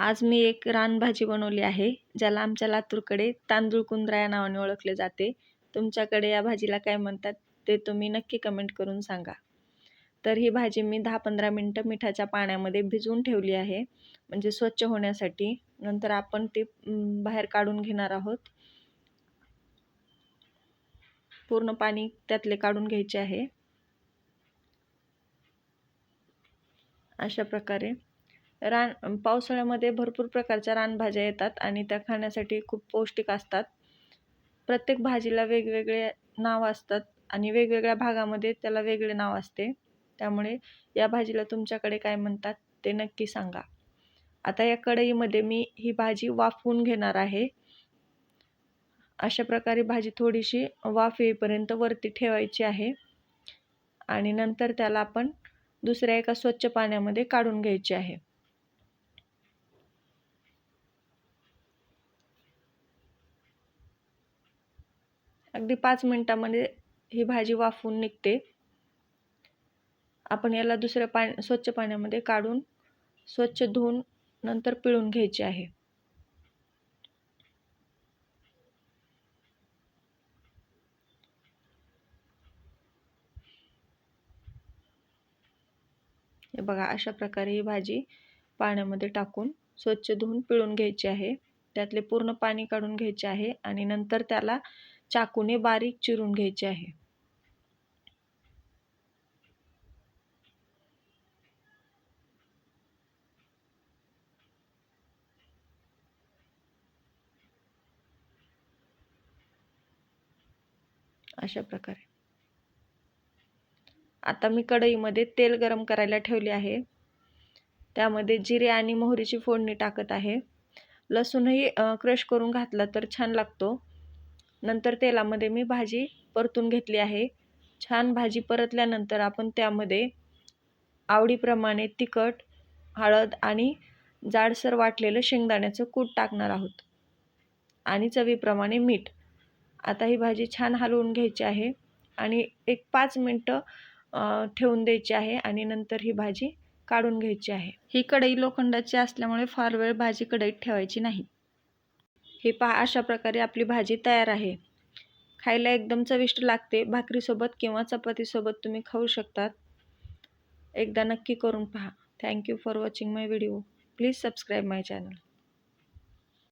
आज मी एक रानभाजी बनवली आहे ज्याला आमच्या लातूरकडे तांदूळ कुंद्रा या नावाने ओळखले जाते. तुमच्याकडे या भाजीला काय म्हणतात ते तुम्ही नक्की कमेंट करून सांगा. तर ही भाजी मी दहा पंधरा मिनटं मिठाच्या पाण्यामध्ये भिजवून ठेवली आहे म्हणजे स्वच्छ होण्यासाठी. नंतर आपण ती बाहेर काढून घेणार आहोत. पूर्ण पाणी त्यातले काढून घ्यायचे आहे. अशा प्रकारे. रान पावसाळ्यामध्ये भरपूर प्रकारच्या रानभाज्या येतात आणि त्या खाण्यासाठी खूप पौष्टिक असतात. प्रत्येक भाजीला वेगवेगळे नाव असतात आणि वेगवेगळ्या भागामध्ये त्याला वेगळे नाव असते. त्यामुळे या भाजीला तुमच्याकडे काय म्हणतात ते नक्की सांगा. आता या कढईमध्ये मी ही भाजी वाफवून घेणार आहे. अशा प्रकारे भाजी थोडीशी वाफ येईपर्यंत वरती ठेवायची आहे. आणि नंतर त्याला आपण दुसऱ्या एका स्वच्छ पाण्यामध्ये काढून घ्यायची आहे. अगदी पाच मिनटामध्ये ही भाजी वाफवून निघते. आपण याला दुसऱ्या पाणी स्वच्छ पाण्यामध्ये काढून स्वच्छ धुवून नंतर पिळून घ्यायची आहे. हे बघा अशा प्रकारे ही भाजी पाण्यामध्ये टाकून स्वच्छ धुवून पिळून घ्यायची आहे. त्यातले पूर्ण पाणी काढून घ्यायचे आहे आणि नंतर त्याला चाकूने बारीक चिरून घ्यायचे आहे. अशा प्रकारे. आता मी कढईमध्ये तेल गरम करायला ठेवले आहे. त्यामध्ये जिरे आणि मोहरीची फोडणी टाकत आहे. लसूणही क्रश करून घातला तर छान लागतो. नंतर तेलामध्ये मी भाजी परतून घेतली आहे. छान भाजी परतल्यानंतर आपण त्यामध्ये आवडीप्रमाणे तिखट हळद आणि जाडसर वाटलेलं शेंगदाण्याचं कूट टाकणार आहोत. आणि चवीप्रमाणे मीठ. आता ही भाजी छान हलवून घ्यायची आहे आणि एक पाच मिनटं ठेवून द्यायची आहे आणि नंतर ही भाजी काढून घ्यायची आहे. ही कढई लोखंडाची असल्यामुळे फार वेळ भाजी कढईत ठेवायची नाही. हे पहा अशा प्रकारे आपली भाजी तयार आहे. खायला एकदम चविष्ट लागते. भाकरीसोबत किंवा चपातीसोबत तुम्ही खाऊ शकतात. एकदा नक्की करून पहा. Thank you for watching my video please subscribe my channel